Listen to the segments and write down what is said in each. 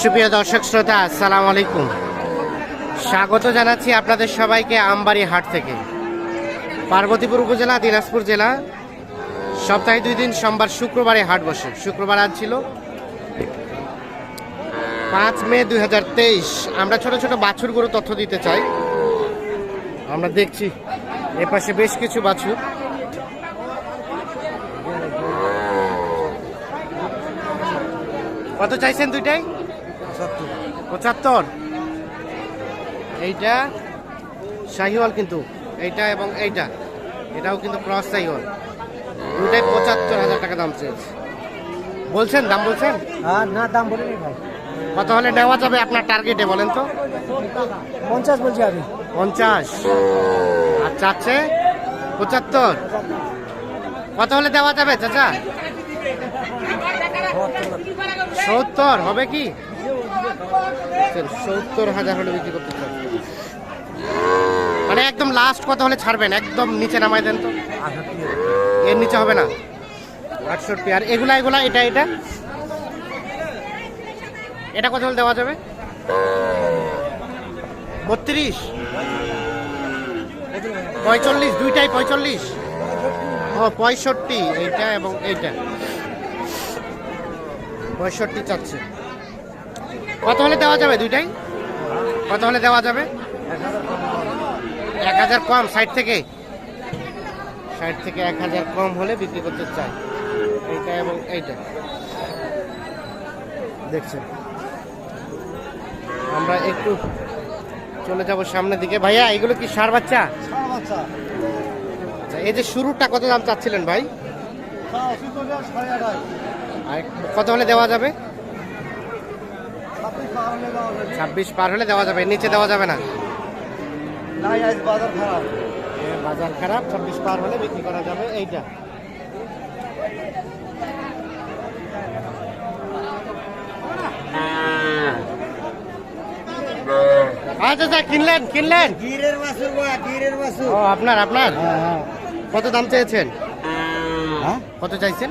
সুপ্রিয় দর্শক শ্রোতা, আসসালামু আলাইকুম। স্বাগত জানাচ্ছি আপনাদের সবাইকে আমবাড়ি হাট থেকে। পার্বতীপুর উপজেলা, দিনাজপুর জেলা। সপ্তাহে দুই দিন, সোমবার, শুক্রবারে হাট বসে। শুক্রবার আজ ছিল পাঁচ মে দুই হাজার তেইশ। আমরা ছোট ছোট বাছুরগুলো তথ্য দিতে চাই। আমরা দেখছি এপাশে বেশ কিছু বাছুর। কত চাইছেন দুইটাই? পঁচাত্তর। এইটা শাহিওয়াল কিন্তু। এইটা এবং এইটা। এটাও কিন্তু ক্রস শাহিওয়াল। দুটাই পঁচাত্তর হাজার টাকা দাম চেয়েছে। বলছেন দাম বলছেন? হ্যাঁ না দাম বলিনি ভাই। কত হলে নেওয়া যাবে আপনার টার্গেটে বলেন তো? পঞ্চাশ বলছি আমি। পঞ্চাশ। আর চাচ্ছে? পঁচাত্তর। কত হলে দেওয়া যাবে চাচা? সত্তর। হবে কি? সত্তর হাজার হলে বিক্রি করতে চান। মানে একদম লাস্ট কত হলে ছাড়বেন, একদম নিচে নামাই দেন তো। এর নিচে হবে না। আটষট্টি আর এগুলা এগুলা, এটা এটা। এটা কত হলে দেওয়া যাবে? বত্রিশ। পঁয়তাল্লিশ দুইটাই পঁয়তাল্লিশ ও, পঁয়ষট্টি, এইটা এবং এইটা। পঁয়ষট্টি চাচ্ছে। কত হলে দেওয়া যাবে দুইটাই? কত হলে দেওয়া যাবে? এক হাজার কম ষাট থেকে। ষাট থেকে এক হাজার কম হলে বিক্রি করতে চাই। এইটা এবং এইটা। দেখছেন? আমরা একটু চলে যাব সামনের দিকে। ভাইয়া এগুলো কি সার বাচ্চা? আচ্ছা, এই যে শুরুটা কত দাম চাচ্ছিলেন ভাই? কত হলে দেওয়া যাবে? ছাব্বিশ পার হলে দেওয়া যাবে নিচে দেওয়া যাবে না। বাজার খারাপ। ছাব্বিশ পার হলে বিক্রি করা যাবে এইটা। আচ্ছা আচ্ছা কিনলেন কিনলেন? গিরের মাসুর বা গিরের মাসুর ও আপনার আপনার? কত দাম চেয়েছেন? হ্যাঁ। কত চাইছেন?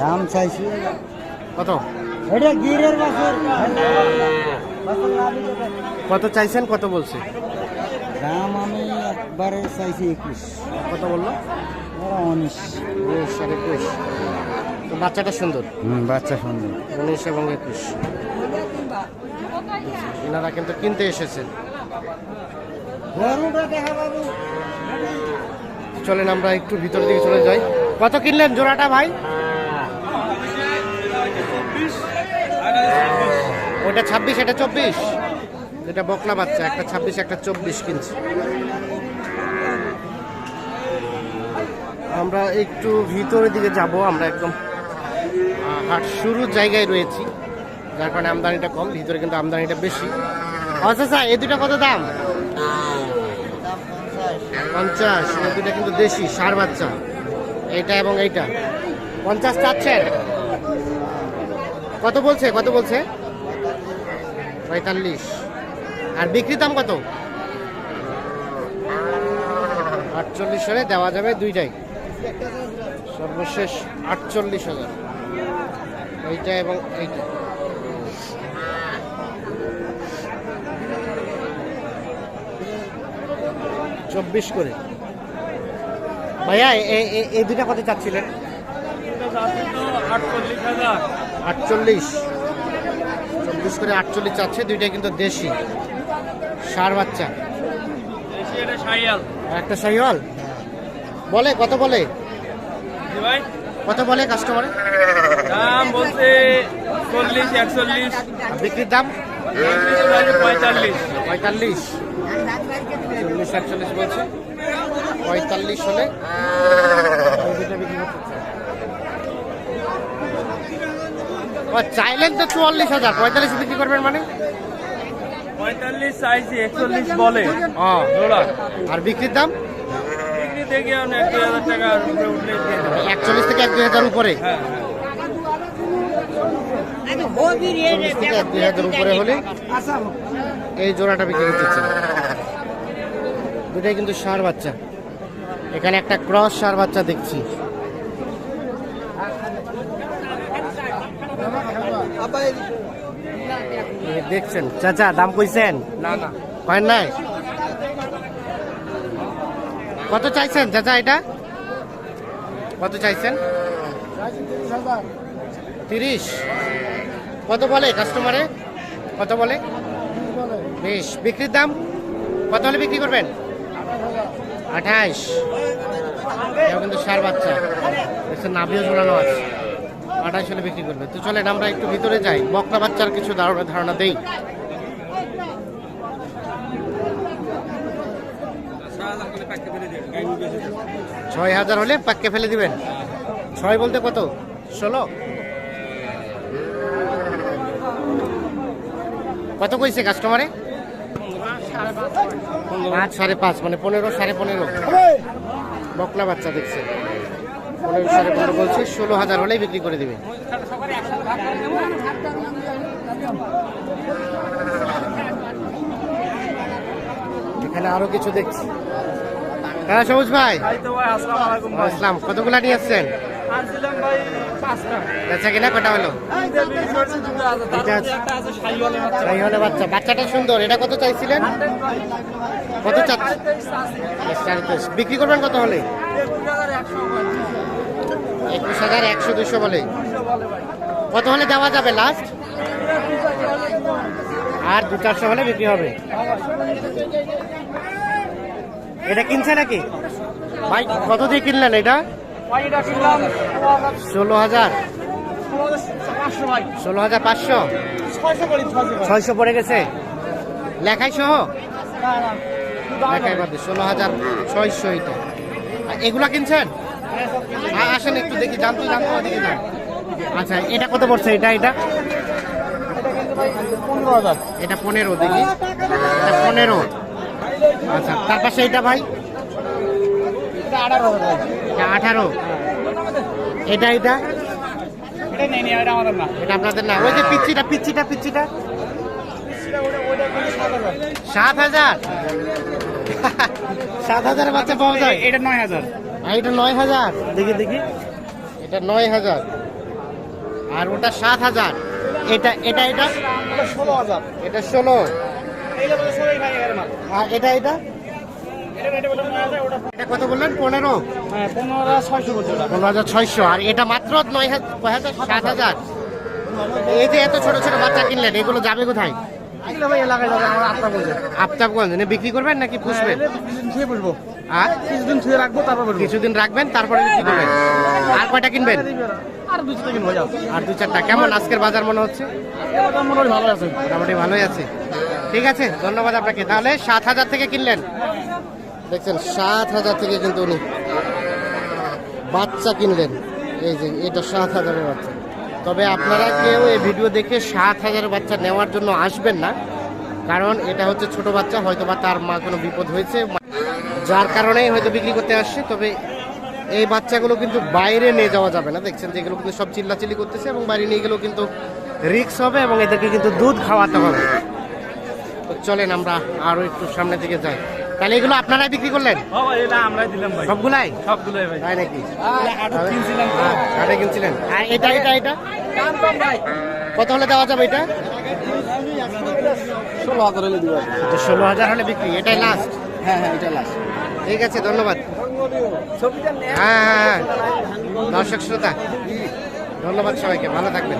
দাম চাইছি। কত? কত চাইছেন কত বলছে? দাম আমি একবারে চাইছি একুশ। কত বলল? উনিশ। উনিশ আর একুশ। বাচ্চাটা সুন্দর? হুম বাচ্চা সুন্দর। উনিশ এবং একুশ। এনারা কিন্তু কিনতে এসেছেন। চলেন আমরা একটু ভিতর দিকে চলে যাই। কত কিনলেন জোড়াটা ভাই? ওটা ছাব্বিশ, এটা চব্বিশ। এটা বকলা বাচ্চা, একটা ছাব্বিশ, একটা চব্বিশ কিনছে। আমরা একটু ভিতরের দিকে যাব, আমরা একদম হাট শুরুর জায়গায় রয়েছি। যার কারণে আমদানিটা কম, ভিতরে কিন্তু আমদানিটা বেশি। আচ্ছা স্যার এই দুটা কত দাম? পঞ্চাশ, এই দুটা কিন্তু দেশি, সার বাচ্চা। এইটা এবং এইটা। পঞ্চাশ চাচ্ছেন? কত বলছে? কত বলছে? পঁয়তাল্লিশ। আর বিক্রি দাম কত? আটচল্লিশ হলে দেওয়া যাবে দুইটাই। সর্বশেষ আটচল্লিশ হাজার। এইটা এবং এইটা। চব্বিশ করে। ভাইয়া এই দুটা কত চাচ্ছিলেন? আটচল্লিশ হাজার। আটচল্লিশ। চব্বিশ করে আটচল্লিশ চাচ্ছে দুইটা কিন্তু দেশি। সার বাচ্চা। একটা শাহিওয়াল? বলে কত বলে? কত বলে কাস্টমারে দাম বলছে চল্লিশ একচল্লিশ। বিক্রির দাম? পঁয়তাল্লিশ। পঁয়তাল্লিশ। চল্লিশ আটচল্লিশ বলছে। পঁয়তাল্লিশ হলে। বিক্রি করতে চায়। ও চাইলেন তো চুয়াল্লিশ হাজার পঁয়তাল্লিশ বিক্রি করবেন মানে? পঁয়তাল্লিশ চাইছি একচল্লিশ বলে। ও আর বিক্রির দাম? দেবো। একচল্লিশ থেকে এক দুই হাজার উপরে হ্যাঁ চল্লিশ থেকে এক দুই হাজার উপরে? হলে এই জোড়াটা বিক্রি করতেছে দুটাই কিন্তু সার বাচ্চা। এখানে একটা ক্রস সার বাচ্চা দেখছি। দেখছেন চাচা দাম কইছেন? না না। কয়েন নাই? কত চাইছেন চাচা এটা? কত চাইছেন? তিরিশ। কত বলে কাস্টমারে কত বলে? বেশ। বিক্রির দাম? কত হলে বিক্রি করবেন? আঠাইশ। এও কিন্তু সার বাচ্চা। নাভিও ঝোলানো আছে। আঠাইশ হলে বিক্রি করবে। তো চলেন, আমরা একটু ভিতরে যাই। বকরা বাচ্চার কিছু ধারণা ধারণা দেই। ছয় হাজার হলে পাক্কে ফেলে দিবেন। ছয় বলতে কত? ষোলো? কত কইছে কাস্টমারে পাঁচ, সাড়ে পাঁচ মানে পনেরো, সাড়ে পনেরো। বকলা বাচ্চা দেখছে। পনেরো বলছে, ষোলো হাজার হলেই বিক্রি করে দিবে। এখানে আরও কিছু দেখছি। হ্যাঁ সবুজ ভাই। আসসালামু, কতগুলা নিয়ে আসছেন? আচ্ছা কিনা কটা বাচ্চা। বাচ্চাটা সুন্দর। এটা কত চাইছিলেন? কত চাচ্ছেন? বিক্রি করবেন কত হলে? একুশ হাজার একশো দুশো বলে। কত হলে দেওয়া যাবে লাস্ট আর দু চারশো হলে বিক্রি হবে। এটা কিনছে নাকি? ভাই কত দিয়ে কিনলেন এটা? ষোলো হাজার। ষোলো হাজার পাঁচশো। ছয়শো পড়ে গেছে। লেখাই সহ? লেখাই বাদে ষোলো হাজার ছয়শো এটা। এগুলা কিনছেন? আসেন একটু দেখি জানতো জানতো দেখি যান। আচ্ছা এটা কত পড়ছে? এটা এটা? পনেরো হাজার এটা পনেরো দেখি। এটা পনেরো। আচ্ছা তার পাশে এটা ভাই? এটা আঠারো। এটা এটা এটা? এটা নেই নি এটা আমাদের না। এটা আপনাদের না। ওই যে পিচ্ছিটা পিচ্ছিটা পিচ্ছিটা? সাত হাজার। সাত হাজার? বাচ্চা পাওয়া যায়? এটা নয় হাজার। আর এটা নয় হাজার। দেখি দেখি। এটা নয় হাজার। আর ওটা সাত হাজার। এটা এটা এটা? ষোলো হাজার। এটা ষোলো। আর এটা এটা? এটা কত বললেন? পনেরো। হ্যাঁ পনেরো হাজার ছয়শো আর এটা মাত্র নয় হাজার? সাত হাজার। এই যে এত ছোট ছোট বাচ্চা কিনলেন এগুলো যাবে কোথায়? এগুলো ভাই এলাকায় যাবে আমরা আটটা বলছে আফতাবগঞ্জ। এনে বিক্রি করবেন নাকি পুষবেন? কিছুদিন আর কিছুদিন ছুঁয়ে রাখব তারপর কিছুদিন রাখবেন তারপরে বিক্রি করবেন? আর কয়টা কিনবেন? আর দুই তিন হয়ে যাও। আর দু চারটা। কেমন আজকের বাজার মনে হচ্ছে? মোটামুটি ভালো আছে। মোটামুটি ভালোই আছে। ঠিক আছে ধন্যবাদ আপনাকে। তাহলে সাত হাজার থেকে কিনলেন? দেখছেন সাত হাজার থেকে কিন্তু উনি বাচ্চা কিনলেন। এই যে এটা সাত হাজারের বাচ্চা। তবে আপনারা কেউ এই ভিডিও দেখে সাত হাজারের বাচ্চা নেওয়ার জন্য আসবেন না। কারণ এটা হচ্ছে ছোট বাচ্চা হয়তো বা তার মা কোনো বিপদ হয়েছে যার কারণেই হয়তো বিক্রি করতে আসছে তবে এই বাচ্চাগুলো কিন্তু বাইরে নিয়ে যাওয়া যাবে না। দেখছেন যেগুলো কিন্তু সব চিল্লাচিল্লি করতেছে এবং বাইরে নিয়ে গেলেও কিন্তু রিক্স হবে এবং এদেরকে কিন্তু দুধ খাওয়াতে হবে। তো চলেন আমরা আরও একটু সামনের দিকে যাই। তাহলে এগুলো আপনারাই বিক্রি করলেন? ভাই সবগুলাই? সবগুলোই ভাই। তাই নাকি। কাটে কিনছিলেন। আর এটা এটা এটা? কত হলে দেওয়া যাবে এটা? ষোলো হাজার হলে ষোলো হাজার হলে বিক্রি এটাই লাস্ট হ্যাঁ হ্যাঁ এটা লাস্ট ঠিক আছে ধন্যবাদ। হ্যাঁ হ্যাঁ হ্যাঁ। দর্শক শ্রোতা ধন্যবাদ সবাইকে ভালো থাকবেন।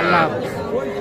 আল্লাহ হাফিজ।